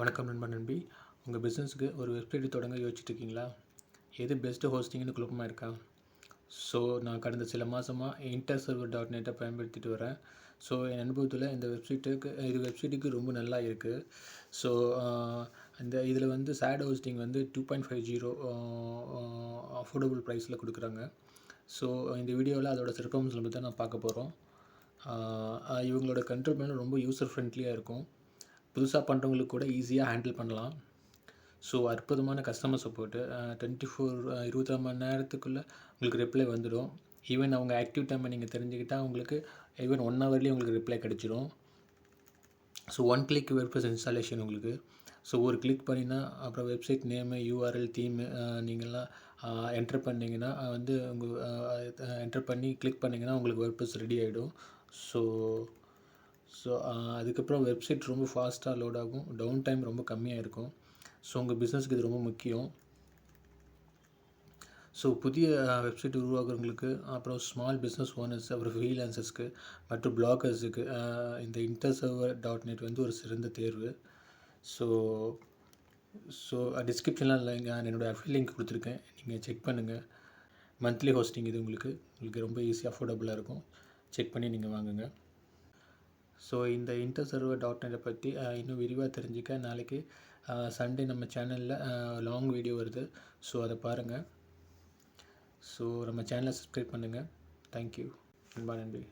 வணக்கம் நண்பன் நண்பி. உங்கள் பிஸ்னஸுக்கு ஒரு வெப்சைட் தொடங்க யோசிச்சுட்ருக்கீங்களா? எது பெஸ்ட்டு ஹோஸ்டிங்னு குழப்பமாக இருக்கா? ஸோ நான் கடந்த சில மாதமாக இன்டர் சர்வர் டாட் நெட்டை பயன்படுத்திட்டு வரேன். ஸோ என் அனுபவத்தில் இந்த வெப்சைட்டுக்கு இது வெப்சைட்டுக்கு ரொம்ப நல்லா இருக்குது ஸோ இந்த இதில் வந்து சேட் ஹோஸ்டிங் வந்து two point five zero affordable ப்ரைஸில் கொடுக்குறாங்க. ஸோ இந்த வீடியோவில் அதோட சிறப்பம்சங்களை பற்றி தான் நான் பார்க்க போகிறோம் இவங்களோட கண்ட்ரோல் பண்ண ரொம்ப யூசர் ஃப்ரெண்ட்லியாக இருக்கும். புதுசாக பண்ணுறவங்களுக்கு கூட ஈஸியாக ஹேண்டில் பண்ணலாம். ஸோ அற்புதமான கஸ்டமர் சப்போர்ட்டு டுவெண்ட்டி ஃபோர் இருபத்தாறு மணி நேரத்துக்குள்ளே உங்களுக்கு ரிப்ளை வந்துடும் ஈவன் அவங்க ஆக்டிவ் டைமை நீங்கள் தெரிஞ்சுக்கிட்டால் உங்களுக்கு ஈவன் ஒன் ஹவர்லேயே உங்களுக்கு ரிப்ளை கிடச்சிடும் so one click website installation உங்களுக்கு. ஸோ ஒரு கிளிக் பண்ணினா அப்புறம் வெப்சைட் நேமு யூஆர்எல் தீமு நீங்கள்லாம் என்டர் பண்ணிங்கன்னா வந்து உங்கள் என்டர் பண்ணி கிளிக் பண்ணிங்கன்னா உங்களுக்கு வெப்சைட் ரெடி ஆகிடும் ஸோ ஸோ uh, அதுக்கப்புறம் வெப்சைட் ரொம்ப ஃபாஸ்ட்டாக லோட் ஆகும். டவுன் டைம் ரொம்ப கம்மியாக இருக்கும். ஸோ உங்கள் பிஸ்னஸ்க்கு இது ரொம்ப முக்கியம். ஸோ புதிய uh, வெப்சைட் உருவாக்குறவங்களுக்கு அப்புறம் ஸ்மால் பிஸ்னஸ் ஓனர்ஸ் அப்புறம் ஃப்ரீலான்சர்ஸ்க்கு மற்றும் பிளாகர்ஸுக்கு uh, இந்த இன்டர்சர்வர் டாட் நெட் வந்து ஒரு சிறந்த தேர்வு. ஸோ ஸோ டிஸ்கிரிப்ஷனில் இல்லைங்க என்னோடய அஃபில் லிங்க் கொடுத்துருக்கேன். நீங்கள் செக் பண்ணுங்கள் மந்த்லி ஹோஸ்டிங் இது உங்களுக்கு உங்களுக்கு ரொம்ப ஈஸி அஃபோர்டபுளாக இருக்கும். செக் பண்ணி நீங்கள் வாங்குங்க. ஸோ இந்த இன்டர் சர்வர் டாட் நெட்டை பற்றி இன்னும் விரிவாக தெரிஞ்சுக்க நாளைக்கு சண்டே நம்ம சேனலில் லாங் வீடியோ வருது. ஸோ அதை பாருங்கள் ஸோ நம்ம சேனலை சப்ஸ்கிரைப் பண்ணுங்கள் தேங்க்யூ ரொம்ப நன்றி